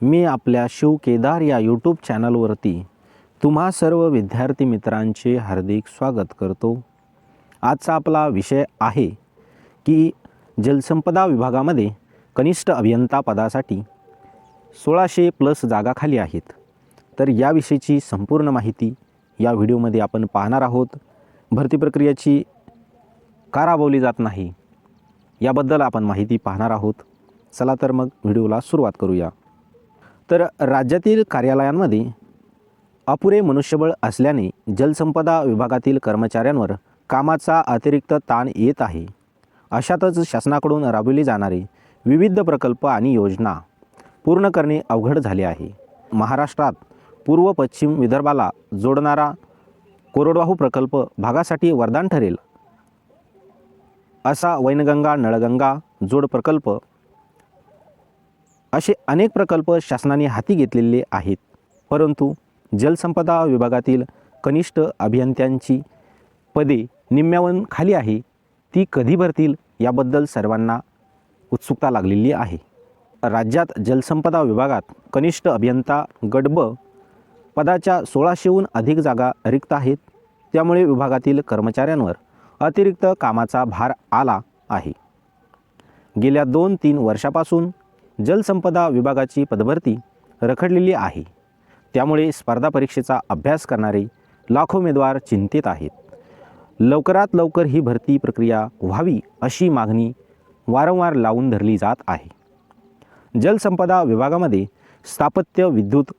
मी आपल्या शिव केदार या यूट्यूब चॅनलवरती तुम्हा सर्व विद्यार्थी मित्रांचे हार्दिक स्वागत करतो. आजचा आपला विषय आहे की जलसंपदा विभागामध्ये कनिष्ठ अभियंता पदासाठी सोळाशे प्लस जागा खाली आहेत. तर याविषयीची संपूर्ण माहिती या व्हिडिओमध्ये आपण पाहणार आहोत. भरती प्रक्रियेची का राबवली जात नाही. याबद्दल आपण माहिती पाहणार आहोत. चला तर मग व्हिडिओला सुरुवात करूया. तर राज्यातील कार्यालयांमध्ये अपुरे मनुष्यबळ असल्याने जलसंपदा विभागातील कर्मचाऱ्यांवर कामाचा अतिरिक्त ताण येत आहे. अशातच शासनाकडून राबविली जाणारी विविध प्रकल्प आणि योजना पूर्ण करणे अवघड झाले आहे. महाराष्ट्रात पूर्व पश्चिम विदर्भाला जोडणारा कोरडवाहू प्रकल्प भागासाठी वरदान ठरेल असा वैनगंगा नळगंगा जोड प्रकल्प असे अनेक प्रकल्प शासनाने हाती घेतलेले आहेत. परंतु जलसंपदा विभागातील कनिष्ठ अभियंत्यांची पदे निम्म्यावन खाली आहे. ती कधी भरतील याबद्दल सर्वांना उत्सुकता लागलेली आहे. राज्यात जलसंपदा विभागात कनिष्ठ अभियंता गडब पदाच्या सोळाशेहून अधिक जागा रिक्त आहेत. त्यामुळे विभागातील कर्मचाऱ्यांवर अतिरिक्त कामाचा भार आला आहे. गेल्या दोन तीन वर्षापासून जलसंपदा विभागाची पदभरती रखडलेली आहे. त्यामुळे स्पर्धा परीक्षेचा अभ्यास करणारे लाखो उमेदवार चिंतित आहेत. लवकरात लवकर ही भरती प्रक्रिया व्हावी अशी मागणी वारंवार लावून धरली जात आहे. जलसंपदा विभागामध्ये स्थापत्य विद्युत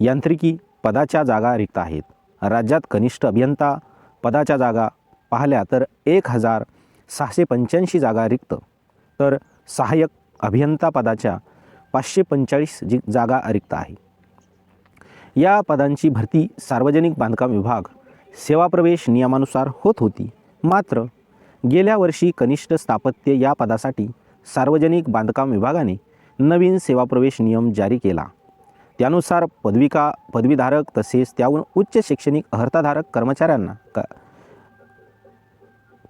यांत्रिकी पदाच्या जागा रिक्त आहेत. राज्यात कनिष्ठ अभियंता पदाच्या जागा पाहिल्या तर एक हजार सहाशे पंच्याऐंशी जागा रिक्त. तर सहाय्यक अभियंता पदाच्या पाचशे पंचेचाळीस जी जागा रिक्त आहे. या पदांची भरती सार्वजनिक बांधकाम विभाग सेवा प्रवेश नियमानुसार होत होती. मात्र गेल्या वर्षी कनिष्ठ स्थापत्य या पदासाठी सार्वजनिक बांधकाम विभागाने नवीन सेवा प्रवेश नियम जारी केला. त्यानुसार पदविका पदवीधारक तसेच त्याहून उच्च शैक्षणिक अर्हताधारक कर्मचाऱ्यांना क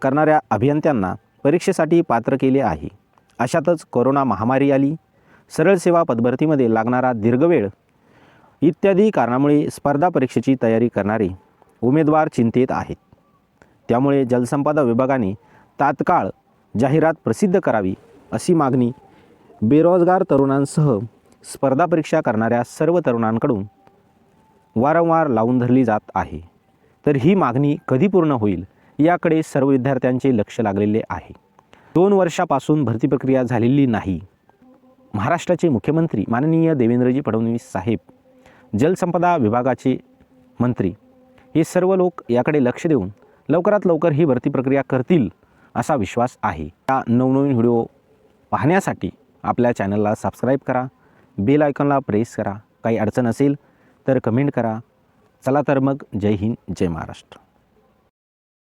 करणाऱ्या अभियंत्यांना परीक्षेसाठी पात्र केले आहे. अशातच कोरोना महामारी आली. सरळ सेवा पदभरतीमध्ये लागणारा दीर्घवेळ इत्यादी कारणामुळे स्पर्धा परीक्षेची तयारी करणारे उमेदवार चिंतेत आहेत. त्यामुळे जलसंपदा विभागाने तात्काळ जाहिरात प्रसिद्ध करावी अशी मागणी बेरोजगार तरुणांसह स्पर्धा परीक्षा करणाऱ्या सर्व तरुणांकडून वारंवार लावून धरली जात आहे. तर ही मागणी कधी पूर्ण होईल याकडे सर्व विद्यार्थ्यांचे लक्ष लागलेले आहे. दोन वर्षापासून भरती प्रक्रिया झालेली नाही. महाराष्ट्राचे मुख्यमंत्री माननीय देवेंद्रजी फडणवीस साहेब जलसंपदा विभागाचे मंत्री हे सर्व लोक याकडे लक्ष देऊन लवकरात लवकर ही भरती प्रक्रिया करतील असा विश्वास आहे. या नवनवीन व्हिडिओ पाहण्यासाठी आपल्या चॅनलला सबस्क्राईब करा बेल आयकॉनला प्रेस करा. काही अडचण असेल तर कमेंट करा. चला तर मग जय हिंद जय महाराष्ट्र.